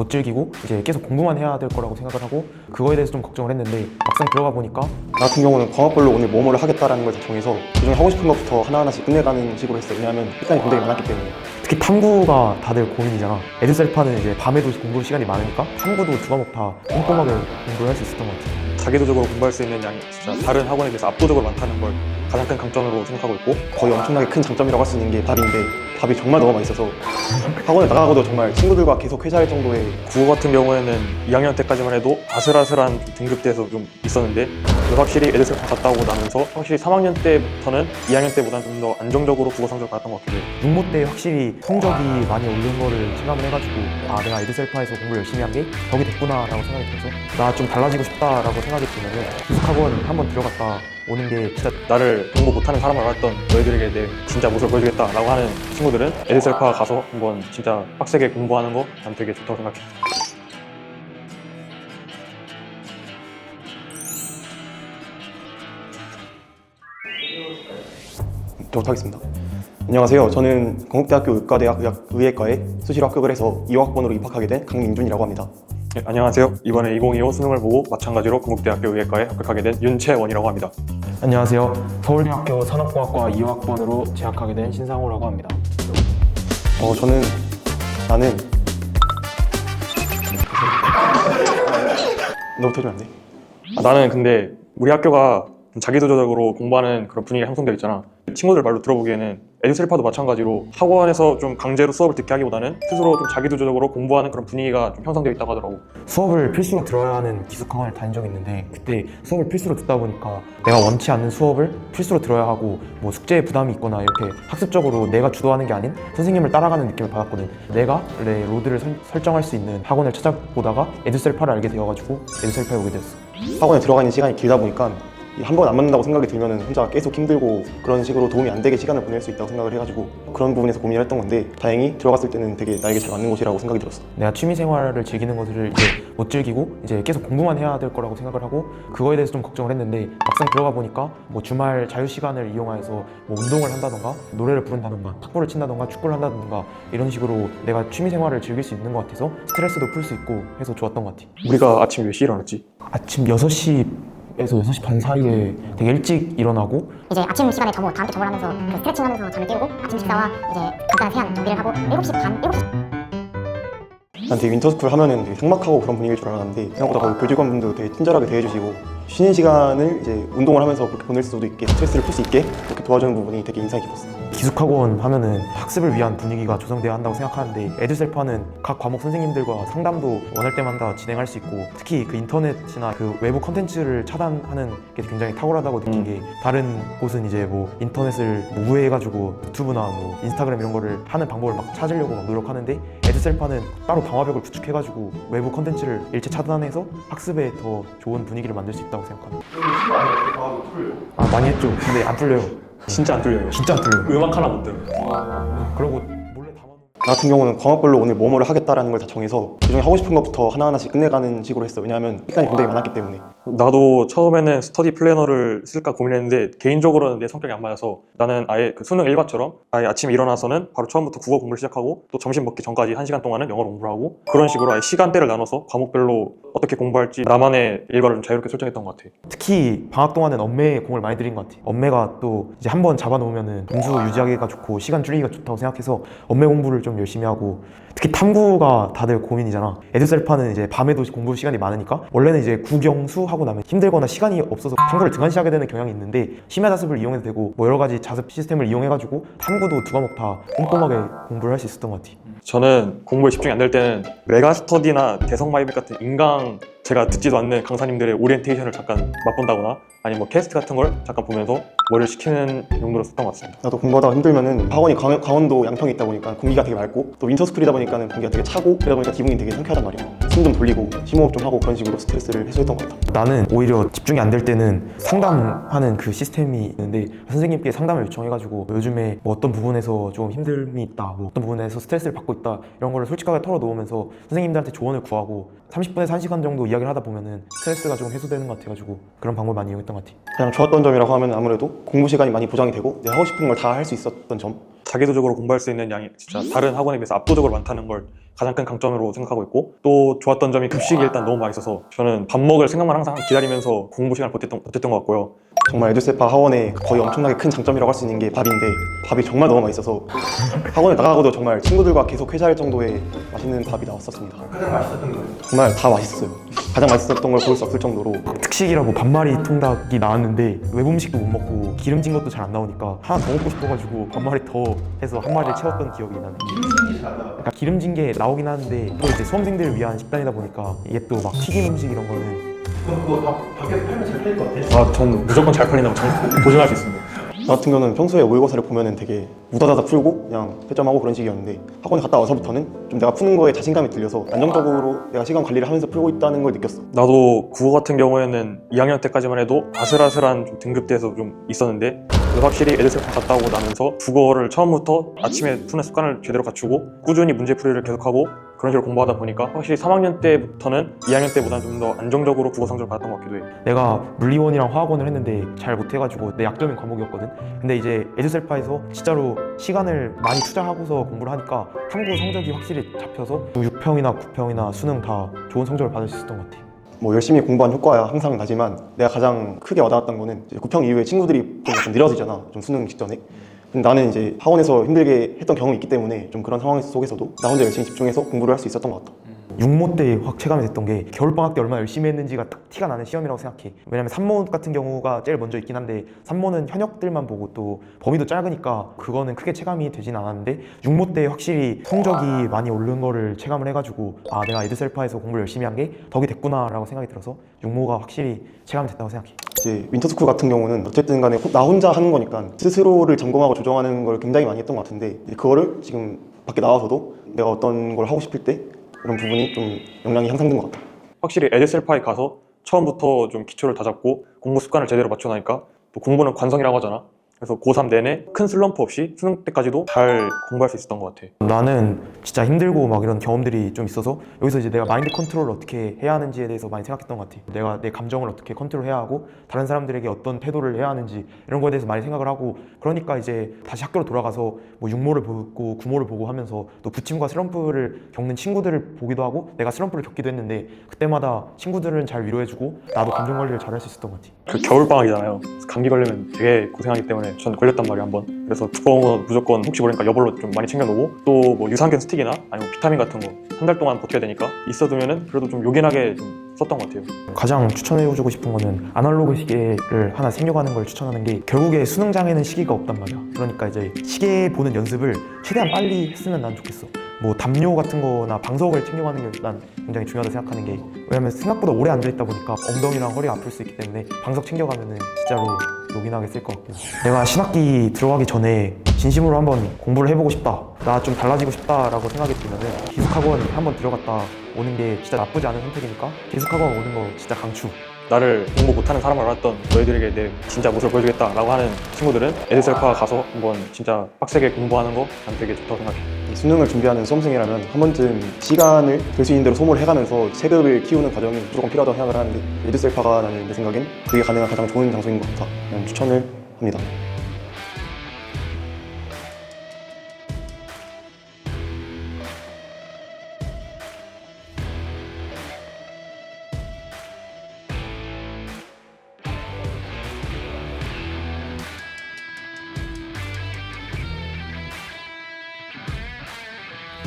못 즐기고 이제 계속 공부만 해야 될 거라고 생각을 하고 그거에 대해서 좀 걱정을 했는데 막상 들어가 보니까 나 같은 경우는 과목별로 오늘 뭐뭐를 하겠다라는 걸다 정해서 그중에 하고 싶은 것부터 하나하나씩 끝내가는 식으로 했어요. 왜냐하면 시간이 굉장히 많았기 때문에. 특히 탐구가 다들 고민이잖아. 에드셀파는 이제 밤에도 공부 시간이 많으니까 탐구도 두 과목 다 꼼꼼하게 공부를 할 수 있었던 것 같아. 자기도적으로 공부할 수 있는 양이 진짜 다른 학원에 비해서 압도적으로 많다는 걸 가장 큰 강점으로 생각하고 있고 거의 엄청나게 큰 장점이라고 할 수 있는 게 밥인데 밥이 정말 너무 맛있어서 학원에 나가고도 정말 친구들과 계속 회사할 정도의 국어 같은 경우에는 2학년 때까지만 해도 아슬아슬한 좀 등급대에서 좀 있었는데 확실히 에드셀파 갔다 오고 나면서 확실히 3학년 때부터는 2학년 때보다는 좀 더 안정적으로 국어 성적을 받았던 것 같기도 해요. 육모 때 확실히 성적이 많이 오른 거를 체감을 해가지고 아 내가 에드셀파에서 공부를 열심히 한 게 덕이 됐구나라고 생각이 들어서 나 좀 달라지고 싶다라고 생각이 들면은 기숙학원 한번 들어갔다 오는 게 진짜 나를 공부 못하는 사람으로 알았던 너희들에게 내 진짜 모습을 보여주겠다라고 하는 친구들은 에드셀파 가서 한번 진짜 빡세게 공부하는 거 난 되게 좋다고 생각해. 저 부터 하겠습니다. 안녕하세요. 저는 건국대학교 의과대학 의학- 의예과에 수시로 합격을 해서 2학번으로 입학하게 된 강민준이라고 합니다. 네, 안녕하세요. 이번에 2025 수능을 보고 마찬가지로 건국대학교 의예과에 합격하게 된 윤채원이라고 합니다. 안녕하세요. 서울대학교 산업공학과 2학번으로 재학하게 된 신상호라고 합니다. 어, 저는 나는 너부터 해주면 안 돼? 아, 나는 근데 우리 학교가 좀 자기도적으로 공부하는 그런 분위기가 형성되어 있잖아. 친구들 말로 들어보기에는 에듀셀파도 마찬가지로 학원에서 좀 강제로 수업을 듣게 하기보다는 스스로 좀 자기도적으로 공부하는 그런 분위기가 좀 형성되어 있다고 하더라고. 수업을 필수로 들어야 하는 기숙학원을 다닌 적이 있는데 그때 수업을 필수로 듣다 보니까 내가 원치 않는 수업을 필수로 들어야 하고 뭐 숙제에 부담이 있거나 이렇게 학습적으로 내가 주도하는 게 아닌 선생님을 따라가는 느낌을 받았거든 내가 내 로드를 설- 설정할 수 있는 학원을 찾아보다가 에듀셀파를 알게 되어가지고 에듀셀파에 오게 되었어 학원에 들어가 있는 시간이 길다 보니까 한 번 안 맞는다고 생각이 들면 혼자 계속 힘들고 그런 식으로 도움이 안 되게 시간을 보낼 수 있다고 생각을 해가지고 그런 부분에서 고민을 했던 건데 다행히 들어갔을 때는 되게 나에게 잘 맞는 곳이라고 생각이 들었어. 내가 취미 생활을 즐기는 것을 이제 못 즐기고 이제 계속 공부만 해야 될 거라고 생각을 하고 그거에 대해서 좀 걱정을 했는데 막상 들어가 보니까 뭐 주말 자유 시간을 이용해서 뭐 운동을 한다던가 노래를 부른다던가 탁구를 친다던가 축구를 한다던가 이런 식으로 내가 취미 생활을 즐길 수 있는 것 같아서 스트레스도 풀 수 있고 해서 좋았던 것 같아. 우리가 아침 몇 시에 일어났지? 아침 6시 에서 6시 반 사이에 되게 일찍 일어나고 이제 아침 시간에 점호, 다 함께 점호를 하면서 그 스트레칭 하면서 잠을 깨우고 아침 식사와 이제 간단한 세안 정비를 하고 7시 반, 7시 난 되게 윈터스쿨 하면은 되게 삭막하고 그런 분위기일 줄 알았는데 생각보다 거기 교직원분도 되게 친절하게 대해주시고 쉬는 시간을 이제 운동을 하면서 그렇게 보낼 수도 있게 스트레스를 풀 수 있게 그렇게 도와주는 부분이 되게 인상이 깊었어. 기숙학원 하면은 학습을 위한 분위기가 조성돼야 한다고 생각하는데 에듀셀파는 각 과목 선생님들과 상담도 원할 때마다 진행할 수 있고 특히 그 인터넷이나 그 외부 컨텐츠를 차단하는 게 굉장히 탁월하다고 느낀 게 다른 곳은 이제 뭐 인터넷을 뭐 우회해가지고 유튜브나 뭐 인스타그램 이런 거를 하는 방법을 막 찾으려고 막 노력하는데 에듀셀파는 따로 방화벽을 구축해가지고 외부 컨텐츠를 일체 차단해서 학습에 더 좋은 분위기를 만들 수 있다고 생각합니다. 아 많이 했죠. 근데 안 뚫려요. 진짜 안 뚫려요. 진짜 안 뚫려요. 음악 하나 못 들어. 그러고 몰래 담아놓은 나 같은 경우는 과목별로 오늘 뭐뭐를 하겠다라는 걸 다 정해서 그중에 하고 싶은 것부터 하나하나씩 끝내가는 식으로 했어. 왜냐하면 시간이 굉장히 많았기 때문에. 나도 처음에는 스터디 플래너를 쓸까 고민했는데 개인적으로는 내 성격이 안 맞아서 나는 아예 그 수능 일과처럼 아예 아침에 일어나서는 바로 처음부터 국어 공부를 시작하고 또 점심 먹기 전까지 한 시간 동안은 영어를 공부를 하고 그런 식으로 아예 시간대를 나눠서 과목별로 어떻게 공부할지 나만의 일과를 좀 자유롭게 설정했던 것 같아. 특히 방학 동안은 엄매에 공을 많이 들인 것 같아요. 엄매가 또 이제 한번 잡아놓으면은 점수 유지하기가 좋고 시간 줄이기가 좋다고 생각해서 엄매 공부를 좀 열심히 하고 특히 탐구가 다들 고민이잖아. 에듀셀파는 이제 밤에도 공부 시간이 많으니까 원래는 이제 국영수 하고 나면 힘들거나 시간이 없어서 탐구를 등한시하게 되는 경향이 있는데 심야 자습을 이용해도 되고 뭐 여러 가지 자습 시스템을 이용해가지고 탐구도 두 과목 다 꼼꼼하게 공부를 할 수 있었던 것 같아. 저는 공부에 집중이 안 될 때는 메가 스터디나 대성 마이백 같은 인강 제가 듣지도 않는 강사님들의 오리엔테이션을 잠깐 맛본다거나 아니면 뭐 캐스트 같은 걸 잠깐 보면서 머리를 식히는 용도로 썼던 것 같습니다. 나도 공부하다가 힘들면은 학원이 강원, 강원도 양평에 있다 보니까 공기가 되게 맑고 또 윈터스쿨이다 보니까는 공기가 되게 차고 그러다 보니까 기분이 되게 상쾌하단 말이야. 숨 좀 돌리고 심호흡 좀 하고 그런 식으로 스트레스를 해소했던 것 같아. 나는 오히려 집중이 안 될 때는 상담하는 그 시스템이 있는데 선생님께 상담을 요청해가지고 요즘에 뭐 어떤 부분에서 좀 힘듦이 있다, 뭐 어떤 부분에서 스트레스를 받고 있다 이런 거를 솔직하게 털어놓으면서 선생님들한테 조언을 구하고 30분에서 1시간 정도 이야기를 하다 보면은 스트레스가 좀 해소되는 것 같아가지고 그런 방법을 많이 이용했던 것 같아. 가장 좋았던 점이라고 하면 아무래도 공부 시간이 많이 보장이 되고 내가 하고 싶은 걸 다 할 수 있었던 점. 자기도적으로 공부할 수 있는 양이 진짜 다른 학원에 비해서 압도적으로 많다는 걸 가장 큰 강점으로 생각하고 있고 또 좋았던 점이 급식이 일단 너무 맛있어서 저는 밥 먹을 생각만 항상 기다리면서 공부 시간을 버텼던, 버텼던 것 같고요. 정말 에듀세파 학원의 거의 엄청나게 큰 장점이라고 할 수 있는 게 밥인데 밥이 정말 너무 맛있어서 학원에 나가고도 정말 친구들과 계속 회자할 정도의 맛있는 밥이 나왔었습니다. 가장 맛있었던 거 정말 다 맛있었어요. 가장 맛있었던 걸볼수 없을 정도로 특식이라고 반마리 통닭이 나왔는데 외부 음식도 못 먹고 기름진 것도 잘 안 나오니까 하나 더 먹고 싶어가지고 반마리 더 해서 한 마리를 채웠던 기억이 나네. 그러니까 기름진 게 나오 긴 하는데 또 이제 수험생들을 위한 식단이다 보니까 이게 또 막 튀김 음식 이런 거는 아, 전 무조건 잘 팔린다고 정- 보증할 수 있습니다. 저 같은 경우는 평소에 모의고사를 보면은 되게 우다다다 풀고 그냥 채점하고 그런 식이었는데 학원에 갔다 와서부터는 좀 내가 푸는 거에 자신감이 들려서 안정적으로 내가 시간 관리를 하면서 풀고 있다는 걸 느꼈어. 나도 국어 같은 경우에는 2학년 때까지만 해도 아슬아슬한 좀 등급대에서 좀 있었는데 확실히 에드셀파 갔다 오고 나면서 국어를 처음부터 아침에 푸는 습관을 제대로 갖추고 꾸준히 문제풀이를 계속하고 그런 식으로 공부하다 보니까 확실히 3학년 때부터는 2학년 때보다는 좀 더 안정적으로 국어 성적을 받았던 것 같기도 해. 내가 물리원이랑 화학원을 했는데 잘 못해가지고 내 약점인 과목이었거든. 근데 이제 에듀셀파에서 진짜로 시간을 많이 투자하고서 공부를 하니까 탐구 성적이 확실히 잡혀서 6평이나 9평이나 수능 다 좋은 성적을 받을 수 있었던 것 같아. 뭐 열심히 공부한 효과야 항상 나지만 내가 가장 크게 와닿았던 거는 이제 9평 이후에 친구들이 좀 약간 느려지잖아 좀 수능 직전에 근데 나는 이제 학원에서 힘들게 했던 경험이 있기 때문에 좀 그런 상황 속에서도 나 혼자 열심히 집중해서 공부를 할 수 있었던 것 같아 육모 때 확 체감이 됐던 게 겨울방학 때 얼마나 열심히 했는지가 딱 티가 나는 시험이라고 생각해. 왜냐면 산모 같은 경우가 제일 먼저 있긴 한데 산모는 현역들만 보고 또 범위도 짧으니까 그거는 크게 체감이 되진 않았는데 육모 때 확실히 성적이 많이 오른 거를 체감을 해가지고 아 내가 에드셀파에서 공부를 열심히 한 게 덕이 됐구나 라고 생각이 들어서 육모가 확실히 체감이 됐다고 생각해 이제 윈터스쿨 같은 경우는 어쨌든 간에 호- 나 혼자 하는 거니까 스스로를 점검하고 조정하는 걸 굉장히 많이 했던 것 같은데 그거를 지금 밖에 나와서도 내가 어떤 걸 하고 싶을 때 그런 부분이 좀 역량이 향상된 것 같아 확실히 에드셀파에 가서 처음부터 좀 기초를 다잡고 공부 습관을 제대로 맞춰 나니까 또 공부는 관성이라고 하잖아. 그래서 고3 내내 큰 슬럼프 없이 수능 때까지도 잘 공부할 수 있었던 것 같아. 나는 진짜 힘들고 막 이런 경험들이 좀 있어서 여기서 이제 내가 마인드 컨트롤을 어떻게 해야 하는지에 대해서 많이 생각했던 것 같아. 내가 내 감정을 어떻게 컨트롤해야 하고 다른 사람들에게 어떤 태도를 해야 하는지 이런 거에 대해서 많이 생각을 하고 그러니까 이제 다시 학교로 돌아가서 뭐 육모를 보고 구모를 보고 하면서 또 부침과 슬럼프를 겪는 친구들을 보기도 하고 내가 슬럼프를 겪기도 했는데 그때마다 친구들은 잘 위로해주고 나도 감정 관리를 잘 할 수 있었던 것 같아. 그 겨울 방학이잖아요. 감기 걸리면 되게 고생하기 때문에 전 걸렸단 말이야 한번. 그래서 두꺼운 무조건 혹시 모르니까 여벌로 좀 많이 챙겨놓고 또 뭐 유산균 스틱이나 아니면 비타민 같은 거 한 달 동안 버텨야 되니까 있어두면은 그래도 좀 요긴하게 좀 썼던 것 같아요. 가장 추천해주고 싶은 거는 아날로그 시계를 하나 생겨가는 걸 추천하는 게 결국에 수능장에는 시계가 없단 말이야. 그러니까 이제 시계 보는 연습을 최대한 빨리 했으면 난 좋겠어. 뭐 담요 같은 거나 방석을 챙겨가는 게난 굉장히 중요하다 생각하는 게 왜냐면 생각보다 오래 앉아있다 보니까 엉덩이랑 허리가 아플 수 있기 때문에 방석 챙겨가면은 진짜로 요긴하게 쓸것 해. 내가 신학기 들어가기 전에 진심으로 한번 공부를 해보고 싶다. 나 좀 달라지고 싶다라고 생각이 들면은 기숙학원 한번 들어갔다 오는 게 진짜 나쁘지 않은 선택이니까 기숙학원 오는 거 진짜 강추. 나를 공부 못하는 사람을 알았던 너희들에게 내 진짜 모습을 보여주겠다라고 하는 친구들은 에드셀파 가서 한번 진짜 빡세게 공부하는 거 난 되게 좋다고 생각해. 수능을 준비하는 수험생이라면 한 번쯤 시간을 될 수 있는 대로 소모해가면서 체급을 키우는 과정이 무조건 필요하다고 생각을 하는데 에듀셀파가 나는 내 생각엔 그게 가능한 가장 좋은 장소인 것 같아 그냥 추천을 합니다